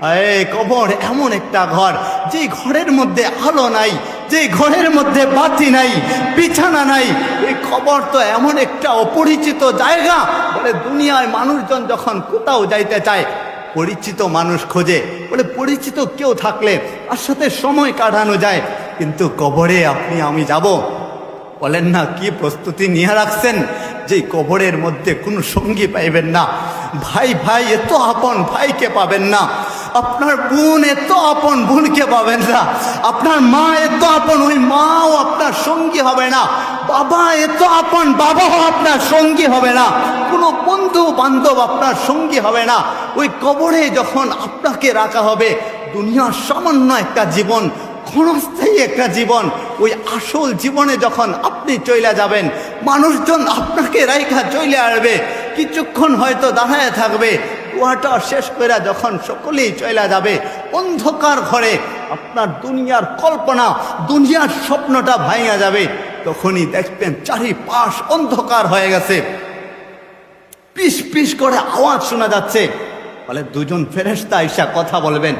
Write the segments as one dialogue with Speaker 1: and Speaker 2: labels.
Speaker 1: এই কবর এমন একটা ঘর, যে ঘরের মধ্যে আলো নাই, যে ঘরের মধ্যে বাতি নাই, বিছানা নাই। এই কবর তো এমন একটা অপরিচিত জায়গা, বলে দুনিয়ায় মানুষজন যখন কোথাও যাইতে চায়, পরিচিত মানুষ খোঁজে, বলে পরিচিত কেউ থাকলে তার সাথে সময় কাটানো যায়। কিন্তু কবরে আপনি, আমি যাব? বলেন না, কি প্রস্তুতি নিয়ে রাখছেন? যে কবরের মধ্যে কোনো সঙ্গী পাইবেন না। ভাই ভাই এত আপন, ভাইকে পাবেন না। আপনার বোন এত আপন বোনকে পাবেন না। আপনার মা এত আপন, ওই মাও আপনার সঙ্গী হবে না। বাবা এত আপন, বাবাও আপনার সঙ্গী হবে না। কোনো বন্ধু বান্ধব আপনার সঙ্গী হবে না। ওই কবরে যখন আপনাকে রাখা হবে, দুনিয়ার সামান্য একটা জীবন, ক্ষণস্থায়ী একটা জীবন, ওই আসল জীবনে যখন আপনি চইলা যাবেন, মানুষজন আপনাকে রাইখা চইলে আসবে কিছুক্ষণ হয়তো দাঁড়ায় থাকবে কুয়াটা শেষ করে যখন সকলেই চইলা যাবে, অন্ধকার ঘরে আপনার দুনিয়ার কল্পনা, দুনিয়ার স্বপ্নটা ভাঙা যাবে। তখনই দেখবেন চারিপাশ অন্ধকার হয়ে গেছে। পিস পিস করে আওয়াজ শোনা যাচ্ছে। বলে, দুজন ফেরেস্তা ঈশা কথা বলবেন।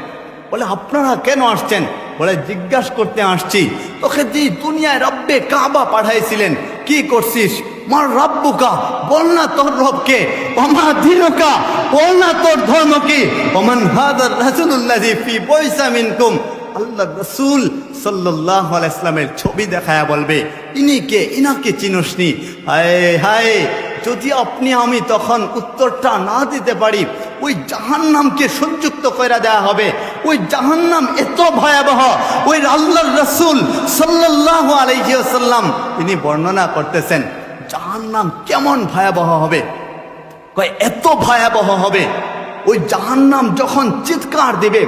Speaker 1: বলে, আপনারা কেন আসছেন? বলে, জিজ্ঞাসা করতে আসছি। তোকে যে দুনিয়ায় রব্বে কাবা পাঠাইছিলেন, কি করছিস? মার রব্বুকা, বল না তোর রবকে ওমা দিনুকা, বল না তোর ধর্ম কি ওমান হাদার রাসূলুল্লাহি ফি বয়সা মিনকুম, আল্লাহ রসুল সাল্লাহ ইসলামের ছবি দেখায়া বলবে ইনি কে ইনাকে চিনসনি? হায় হায়, যদি আপনি আমি তখন উত্তরটা না দিতে পারি, ওই জাহান্নামকে সংযুক্ত করে দেওয়া হবে। ওই জাহান্নাম এত ভয়াবহ, ওই আল্লাহ রসুল সাল্লাহ আলহিউসাল্লাম তিনি বর্ণনা করতেছেন জাহান্নাম কেমন ভয়াবহ হবে? কয়, এত ভয়াবহ হবে? ওই জাহান্নাম যখন চিৎকার দেবে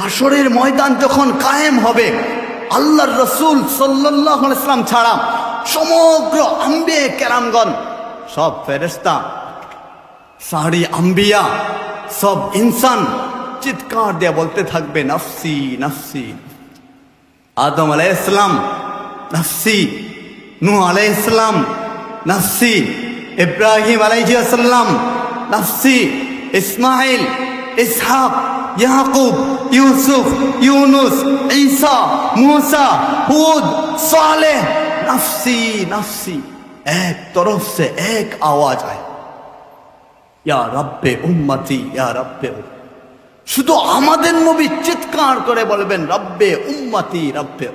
Speaker 1: হাসরের ময়দান যখন কায়েম হবে, আল্লাহর রসুল সাল্লাহ ইসলাম ছাড়া সমগ্র আম্বে কেরামগণ, সব ফেরেস্তা সারি আম্বিয়া, সব ইনসান চিৎকার দিয়ে বলতে থাকবে, নফসি নফসি। আদম আলাই ইসলাম নফসি। নু আলাই ইসলাম নাফসি, ইব্রাহিম আলাইসাল্লাম নাফসি ইসমাইল ইসহাক, ইয়াকুব, ইউসুফ, ইউনুস, ঈসা, মুসা, হুদ, সালেহ, নাফসি নাফসি। এক তরফ সে এক আওয়াজ আয়। ইয়া রব্বে উম্মতি, ইয়া রব্বে শুধু আমাদের নবী চিৎকার করে বলবেন, রব্বে উম্মতি, রব্বে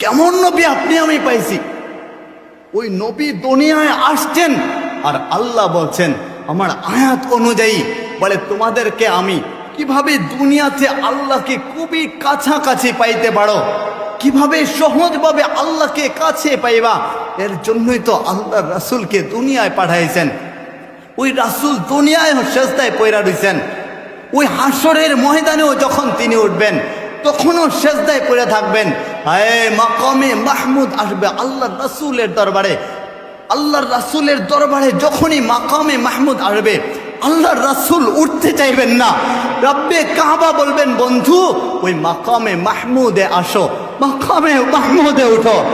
Speaker 1: কেমন নবী আপনি আমি পাইছি? ওই নবী দুনিয়ায় আসছেন আর আল্লাহ বলছেন, আমার আয়াত অনুযায়ী বলে, তোমাদেরকে আমি কীভাবে দুনিয়াতে আল্লাহকে খুবই কাছাকাছি পাইতে পারো? কীভাবে সহজভাবে আল্লাহকে কাছে পাইবা? এর জন্যই তো আল্লাহ রাসুলকে দুনিয়ায় পাঠাইছেন। ওই রাসুল দুনিয়ায় সেজদায় পয়রা রইছেন। ওই হাসরের ময়দানেও যখন তিনি উঠবেন তখনও সেজদায় পড়ে থাকবেন। হায় মাকামে মাহমুদ আসবে আল্লাহ রাসুলের দরবারে। আল্লাহর রাসুলের দরবারে যখনই মাকামে মাহমুদ আসবে আল্লাহর রাসুল উঠতে চাইবেন না। রব্বে কাবা বলবেন, বন্ধু, ওই মাকামে মাহমুদে আসো। মাকামে মাহমুদে উঠো।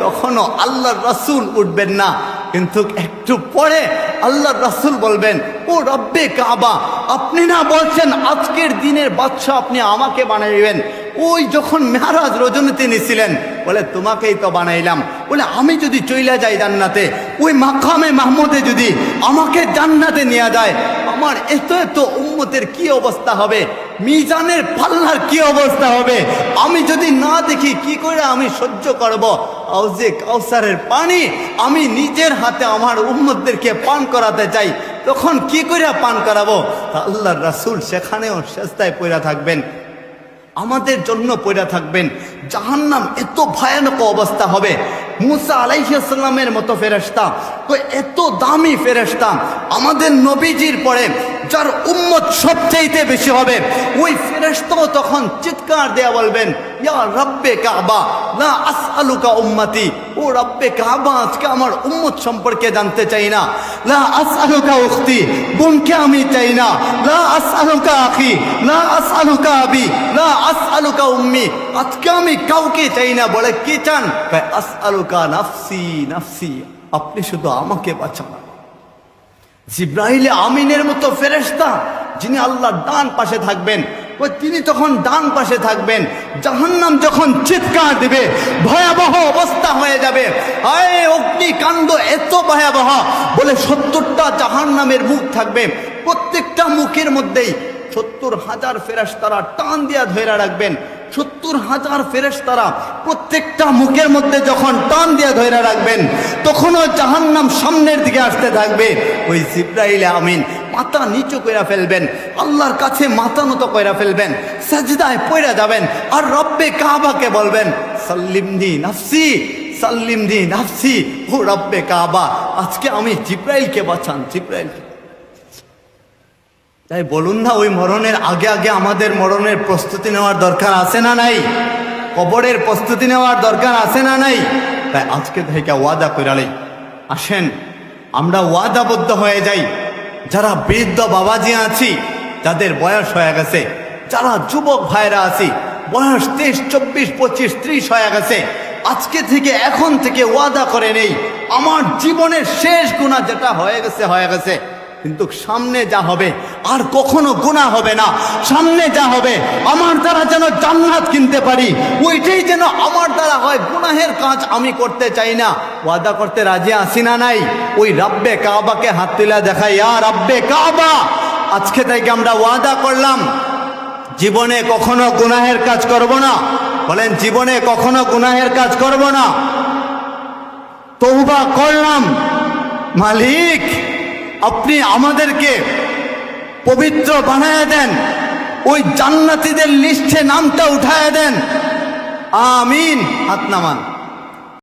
Speaker 1: তখনও আল্লাহর রাসুল উঠবেন না। কিন্তু একটু পরে আল্লাহ রাসুল বলবেন, ও রব্বে কাবা, আপনি না বলছেন আজকের দিনের বাচ্চা আপনি আমাকে বানাইবেন? ওই যখন মেহারাজ রজনীতে নিছিলেন, বলে, তোমাকেই তো বানাইলাম। বলে, আমি যদি চইলা যাই জান্নাতে, ওই মাকামে মাহমুদে যদি আমাকে জান্নাতে নিয়ে যায়, আমার এত এত উম্মতের কি অবস্থা হবে? মিজানের পাল্লার কি অবস্থা হবে? আমি যদি না দেখি, কি করে আমি সহ্য করব? আউজে কাউসারের পানি, আমি নিজের হাতে আমার উম্মতদেরকে পান করাতে চাই। তখন কি করে পান করাবো? আল্লাহ রাসুল সেখানেও শেষদায় পড়া থাকবেন। আমাদের জন্য পয়রা থাকবেন। জাহান্নাম এত ভয়ানক অবস্থা হবে। মুসা আলাইসাল্লামের মতো ফেরেস্তা তো এত দামি ফেরেস্তা আমাদের নবীজির পরে যার উম্মত সবচাইতে বেশি হবে ওই ফেরেস্তাও তখন চিৎকার দেয়া বলবেন ইয়া রব্বে কাবা না আসআলুকা উম্মতি। ও রব্বে কাবা আজকে আমার উম্মত সম্পর্কে জানতে চাই না। লা আসআলুকা উখতি বোনকে আমি চাই না। লা আসআলুকা আখি লা আসআলুকা আবি লা আসআলুকা উম্মি। আজকে আমি কাউকে চাই না বলে কি চান? কয়, আসআলুকা নাফসি নাফসি আপনি শুধু আমাকে বাঁচান। জিব্রাহিলে আমিনের মতো ফেরেস্তা যিনি আল্লাহর ডান পাশে থাকবেন, ওই তিনি তখন ডান পাশে থাকবেন। জাহান্নাম যখন চিৎকার দিবে, ভয়াবহ অবস্থা হয়ে যাবে। আয় অগ্নিকাণ্ড এত ভয়াবহ, বলে সত্তরটা জাহান্নামের মুখ থাকবে। প্রত্যেকটা মুখের মধ্যেই সত্তর হাজার ফেরাস তারা টান দিয়া ধরে রাখবেন। সত্তর হাজার ফেরেস তারা প্রত্যেকটা মুখের মধ্যে যখন টান দিয়ে ধরে রাখবেন, তখনও জাহান্নাম সামনের দিকে আসতে থাকবে। ওই জিব্রাইল আমিন মাথা নিচু কইরা ফেলবেন, আল্লাহর কাছে মাথা নত কইরা ফেলবেন, সাজদায় পড়ে যাবেন, আর রব্বে কাবাকে বলবেন সাল্লিমনি নাফসি সাল্লিমনি নাফসি, ও রব্বে কাবা, আজকে আমি জিব্রাইলকে বাঁচান জিব্রাইলকে তাই বলুন না, ওই মরণের আগে আগে আমাদের মরণের প্রস্তুতি নেওয়ার দরকার আছে না নাই? কবরের প্রস্তুতি নেওয়ার দরকার আছে না নাই? তাই আজকে থেকে ওয়াদা করালেই আসেন, আমরা ওয়াদাবদ্ধ হয়ে যাই। যারা বৃদ্ধ বাবাজি আছি, যাদের বয়স হয়ে গেছে, যারা যুবক ভাইরা আছি, বয়স তেইশ, চব্বিশ, পঁচিশ, ত্রিশ হয়ে গেছে, আজকে থেকে এখন থেকে ওয়াদা করে নেই। আমার জীবনের শেষ গুণা যেটা হয়ে গেছে হয়ে গেছে। কিন্তু সামনে যা হবে, আর কখনো গুণা হবে না। সামনে যা হবে, আমার দ্বারা যেন জান্নাত কিনতে পারি। ওইটাই যেন আমার দ্বারা হয়, গুনাহের কাজ আমি করতে চাই না। ওয়াদা করতে রাজি আসি না নাই? ওই রাব্বে কাবাকে হাত তুলে দেখাই আর রাব্বে কাবা! আজকে থেকে আমরা ওয়াদা করলাম, জীবনে কখনো গুনাহের কাজ করব না। বলেন, জীবনে কখনো গুনাহের কাজ করব না। তৌবা করলাম, মালিক! আপনি আমাদেরকে পবিত্র বানায় দেন ওই জান্নাতিদের লিস্টে নামটা উঠায় দেন। আমিন হাত নামান।